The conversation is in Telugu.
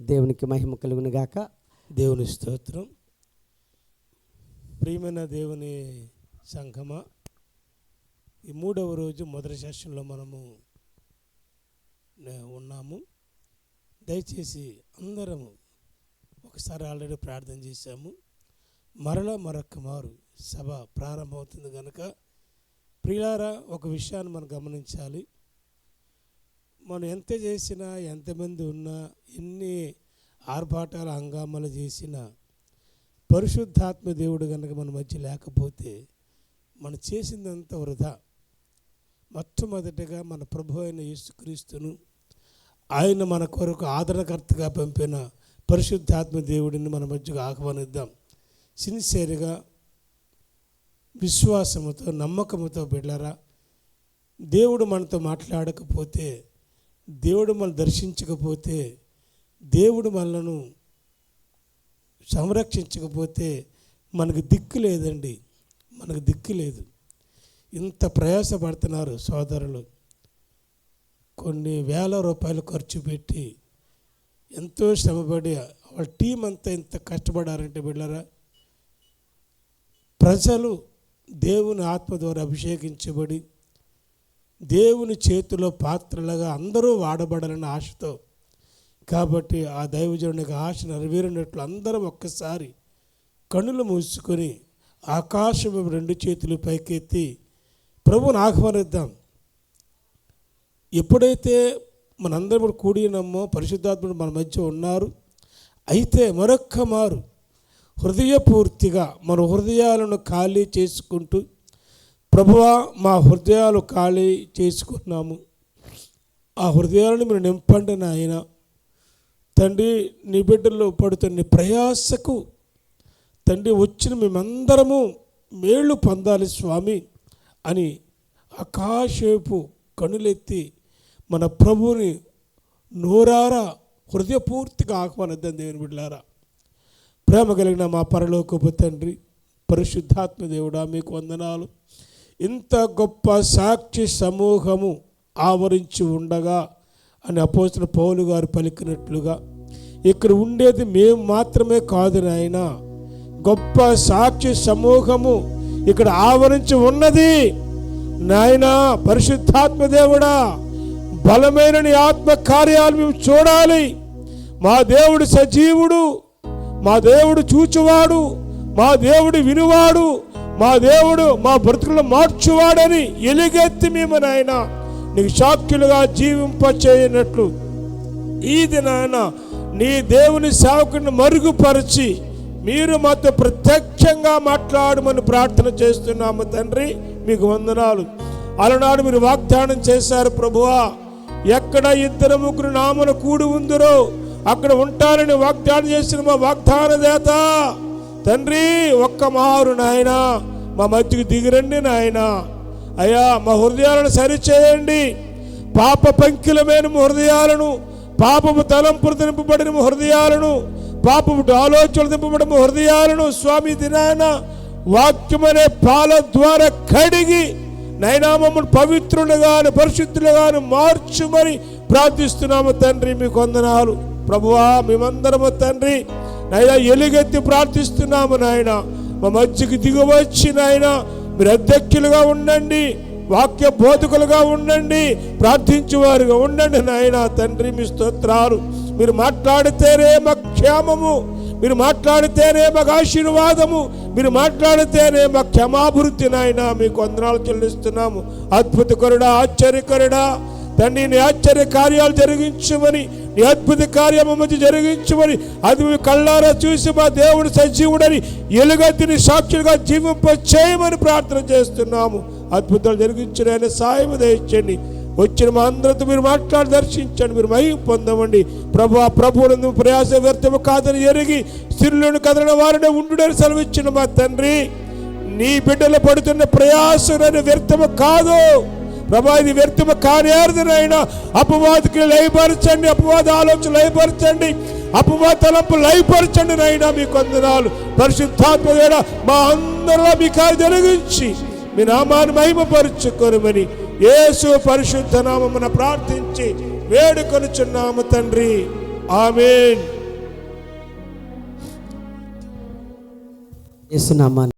దేవునికి మహిమ కలుగును గాక. దేవుని స్తోత్రం. ప్రియమైన దేవుని సంఘమ ఈ మూడవ రోజు మొదటి సెషన్లో మనము ఉన్నాము. దయచేసి అందరము ఒకసారి ఆల్రెడీ ప్రార్థన చేశాము. మరలా మరొక మారు సభ ప్రారంభమవుతుంది కనుక ప్రియారా ఒక విషయాన్ని మనం గమనించాలి. మనం ఎంత చేసినా ఎంతమంది ఉన్నా ఎన్ని ఆర్భాటాలు హంగామాలు చేసినా పరిశుద్ధాత్మ దేవుడు కనుక మన మధ్య లేకపోతే మనం చేసిందంతా వృధా. మొట్టమొదటిగా మన ప్రభు అయిన యేసుక్రీస్తును ఆయన మన కొరకు ఆదరణకర్తగా పంపిన పరిశుద్ధాత్మ దేవుడిని మన మధ్యకు ఆహ్వానిద్దాం. సిన్సియర్గా విశ్వాసముతో నమ్మకముతో బిడ్డరా దేవుడు మనతో మాట్లాడకపోతే దేవుడు మనం దర్శించకపోతే దేవుడు మనలను సంరక్షించకపోతే మనకు దిక్కు లేదండి. మనకు దిక్కు లేదు. ఇంత ప్రయాసపడుతున్నారు సోదరులు. కొన్ని వేల రూపాయలు ఖర్చు పెట్టి ఎంతో శ్రమపడి వాళ్ళ టీం అంతా ఇంత కష్టపడారంటే బిళ్ళరా? ప్రజలు దేవుని ఆత్మ ద్వారా అభిషేకించబడి దేవుని చేతిలో పాత్రలుగా అందరూ వాడబడాలన్న ఆశతో. కాబట్టి ఆ దైవజనునికి ఆశ నెరవేరినట్లు అందరం ఒక్కసారి కన్నులు మూసుకొని ఆకాశం రెండు చేతులు పైకెత్తి ప్రభుని ఆహ్వానిద్దాం. ఎప్పుడైతే మనందరం కూడా కూడినమ్మో పరిశుద్ధాత్ముడు మన మధ్య ఉన్నారు. అయితే మరొక్క మారు హృదయపూర్తిగా మన హృదయాలను ఖాళీ చేసుకుంటూ ప్రభువా మా హృదయాలు ఖాళీ చేసుకున్నాము ఆ హృదయాలను మీరు నింపండి నాయన. తండ్రి నీ బిడ్డల్లో పడుతున్న ప్రయాసకు తండ్రి వచ్చిన మేమందరము మేళ్ళు పొందాలి స్వామి అని ఆకాశపు కనులెత్తి మన ప్రభువుని నోరారా హృదయపూర్తిగా ఆహ్వానిద్దాం దేవుని బిడ్డారా ప్రేమ కలిగిన మా పరలోకపు తండ్రి పరిశుద్ధాత్మ దేవుడా మీకు వందనాలు. ఇంత గొప్ప సాక్షి సమూహము ఆవరించి ఉండగా అని అపోసిన పౌలు గారు పలికినట్లుగా ఇక్కడ ఉండేది మేము మాత్రమే కాదు నాయన గొప్ప సాక్షి సమూహము ఇక్కడ ఆవరించి ఉన్నది. నాయనా పరిశుద్ధాత్మ దేవుడా బలమైన నీ ఆత్మ కార్యాలు మేము చూడాలి. మా దేవుడు సజీవుడు మా దేవుడు చూచువాడు మా దేవుడు వినువాడు మా దేవుడు మా బ్రతుకులు మార్చువాడని ఎలుగెత్తి మేము నాయన నీకు సాక్షులుగా జీవింపచేయనట్లు. ఈ దినాన నీ దేవుని సేవకుని మరుగుపరిచి మీరు మాతో ప్రత్యక్షంగా మాట్లాడమని ప్రార్థన చేస్తున్నాము తండ్రి మీకు వందనాలు. అలనాడు మీరు వాగ్దానం చేశారు ప్రభువా ఎక్కడ ఇద్దరు ముగ్గురు నామను కూడి ఉందరో అక్కడ ఉంటారని వాగ్దానం చేసిన మా వాగ్దాన దేత తండ్రి ఒక్క మారు నాయన మా మధ్యకి దిగిరండి నాయన. అయ్యా మా హృదయాలను సరిచేయండి. పాప పంకిలమైన హృదయాలను పాపము తలంపులు నింపబడిన హృదయాలను పాపము ఆలోచనలు నింపబడిన హృదయాలను స్వామి దినాయన వాక్యమనే పాల ద్వారా కడిగి నైనా మమ్మల్ని పవిత్రులుగాను పరిశుద్ధులుగాను మార్చుమని ప్రార్థిస్తున్నాము తండ్రి. మీకు వందనాలు. ప్రభువా మేమందరము తండ్రి నాయనా ఎలుగెత్తి ప్రార్థిస్తున్నాము నాయన. మా మధ్యకి దిగువచ్చి నాయన మీరు అధ్యక్షులుగా ఉండండి వాక్య బోధకులుగా ఉండండి ప్రార్థించేవారుగా ఉండండి నాయన. తండ్రి మీ స్తోత్రాలు మీరు మాట్లాడితేనే మా క్షేమము మీరు మాట్లాడితేనే మాకు ఆశీర్వాదము మీరు మాట్లాడితేనే మా క్షమాభివృద్ధి నాయన. మీకు వందనాలు చెల్లిస్తున్నాము. అద్భుతకరుడా ఆశ్చర్యకరుడా తండ్రిని ఆశ్చర్య కార్యాలు జరిగించమని నీ అద్భుత కార్యము మధ్య జరిగించమని అది కళ్ళారా చూసి మా దేవుడు సజీవుడని ఎలుగతిని సాక్షులుగా జీవింప చేయమని ప్రార్థన చేస్తున్నాము. అద్భుతాలు జరిగించిన సాయం దయచండి వచ్చిన మా అందరితో మీరు మాట్లాడి దర్శించండి మీరు మై పొందమండి. ప్రభు ఆ ప్రభువునందు ప్రయాస వ్యర్థము కాదని ఎరిగి స్త్రీలను కదలిన వారిని ఉండుడని సెలవిచ్చిన మా తండ్రి. నీ బిడ్డలు పడుతున్న ప్రయాసమైన వ్యర్థము కాదు. ప్రభా ఇది వ్యర్థము కార్యార్థనైనా అపవాదికి లయపరచండి అపవాద ఆలోచన లయపరచండి అపవాద తలంపు లయపరచండి నైనా మీ కొందనాలు పరిశుద్ధాత్మ మా అందరిలో మీ కార్యం జరిగించి మీ నామాన్ని మహిమపరుచుకొనమని యేసు పరిశుద్ధ నామమున ప్రార్థించి వేడుకొనుచున్నాము తండ్రి. ఆమెన్. యేసునామాన్ని